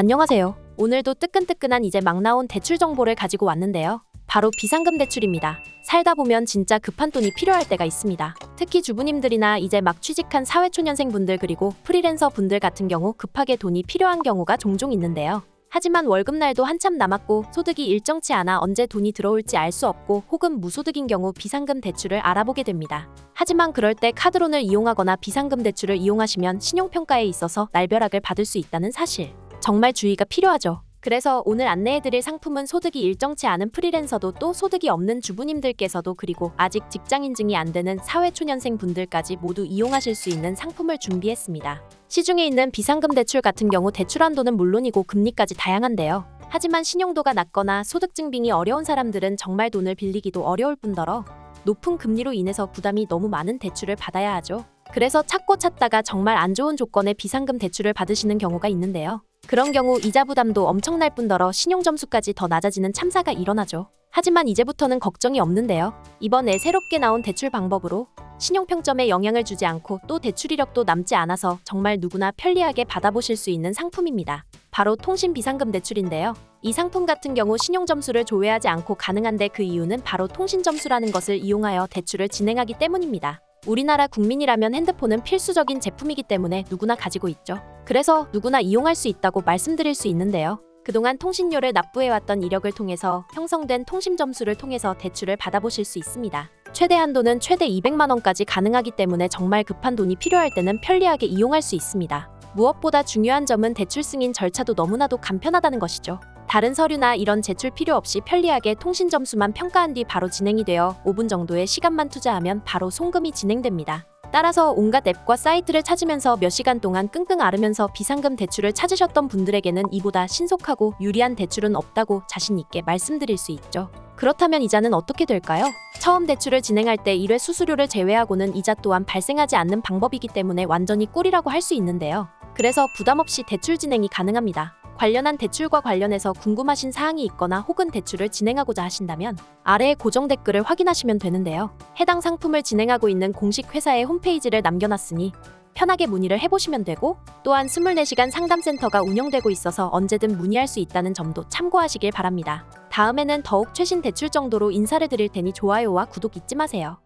안녕하세요. 오늘도 뜨끈뜨끈한 이제 막 나온 대출 정보를 가지고 왔는데요. 바로 비상금 대출입니다. 살다 보면 진짜 급한 돈이 필요할 때가 있습니다. 특히 주부님들이나 이제 막 취직한 사회초년생 분들 그리고 프리랜서 분들 같은 경우 급하게 돈이 필요한 경우가 종종 있는데요. 하지만 월급날도 한참 남았고 소득이 일정치 않아 언제 돈이 들어올지 알 수 없고 혹은 무소득인 경우 비상금 대출을 알아보게 됩니다. 하지만 그럴 때 카드론을 이용하거나 비상금 대출을 이용하시면 신용평가에 있어서 날벼락을 받을 수 있다는 사실. 정말 주의가 필요하죠. 그래서 오늘 안내해드릴 상품은 소득이 일정치 않은 프리랜서도 또 소득이 없는 주부님들께서도 그리고 아직 직장 인증이 안 되는 사회초년생 분들까지 모두 이용하실 수 있는 상품을 준비했습니다. 시중에 있는 비상금 대출 같은 경우 대출 한도는 물론이고 금리까지 다양한데요. 하지만 신용도가 낮거나 소득 증빙이 어려운 사람들은 정말 돈을 빌리기도 어려울 뿐더러 높은 금리로 인해서 부담이 너무 많은 대출을 받아야 하죠. 그래서 찾고 찾다가 정말 안 좋은 조건의 비상금 대출을 받으시는 경우가 있는데요. 그런 경우 이자 부담도 엄청날 뿐더러 신용 점수까지 더 낮아지는 참사가 일어나죠. 하지만 이제부터는 걱정이 없는데요. 이번에 새롭게 나온 대출 방법으로 신용평점에 영향을 주지 않고 또 대출 이력도 남지 않아서 정말 누구나 편리하게 받아보실 수 있는 상품입니다. 바로 통신 비상금 대출인데요. 이 상품 같은 경우 신용 점수를 조회하지 않고 가능한데 그 이유는 바로 통신 점수라는 것을 이용하여 대출을 진행하기 때문입니다. 우리나라 국민이라면 핸드폰은 필수적인 제품이기 때문에 누구나 가지고 있죠. 그래서 누구나 이용할 수 있다고 말씀드릴 수 있는데요. 그동안 통신료를 납부해왔던 이력을 통해서 형성된 통신 점수를 통해서 대출을 받아보실 수 있습니다. 최대 한도는 최대 200만 원까지 가능하기 때문에 정말 급한 돈이 필요할 때는 편리하게 이용할 수 있습니다. 무엇보다 중요한 점은 대출 승인 절차도 너무나도 간편하다는 것이죠. 다른 서류나 이런 제출 필요 없이 편리하게 통신 점수만 평가한 뒤 바로 진행이 되어 5분 정도의 시간만 투자하면 바로 송금이 진행됩니다. 따라서 온갖 앱과 사이트를 찾으면서 몇 시간 동안 끙끙 앓으면서 비상금 대출을 찾으셨던 분들에게는 이보다 신속하고 유리한 대출은 없다고 자신 있게 말씀드릴 수 있죠. 그렇다면 이자는 어떻게 될까요? 처음 대출을 진행할 때 1회 수수료를 제외하고는 이자 또한 발생하지 않는 방법이기 때문에 완전히 꿀이라고 할 수 있는데요. 그래서 부담 없이 대출 진행이 가능합니다. 관련한 대출과 관련해서 궁금하신 사항이 있거나 혹은 대출을 진행하고자 하신다면 아래의 고정 댓글을 확인하시면 되는데요. 해당 상품을 진행하고 있는 공식 회사의 홈페이지를 남겨놨으니 편하게 문의를 해보시면 되고 또한 24시간 상담센터가 운영되고 있어서 언제든 문의할 수 있다는 점도 참고하시길 바랍니다. 다음에는 더욱 최신 대출 정도로 인사를 드릴 테니 좋아요와 구독 잊지 마세요.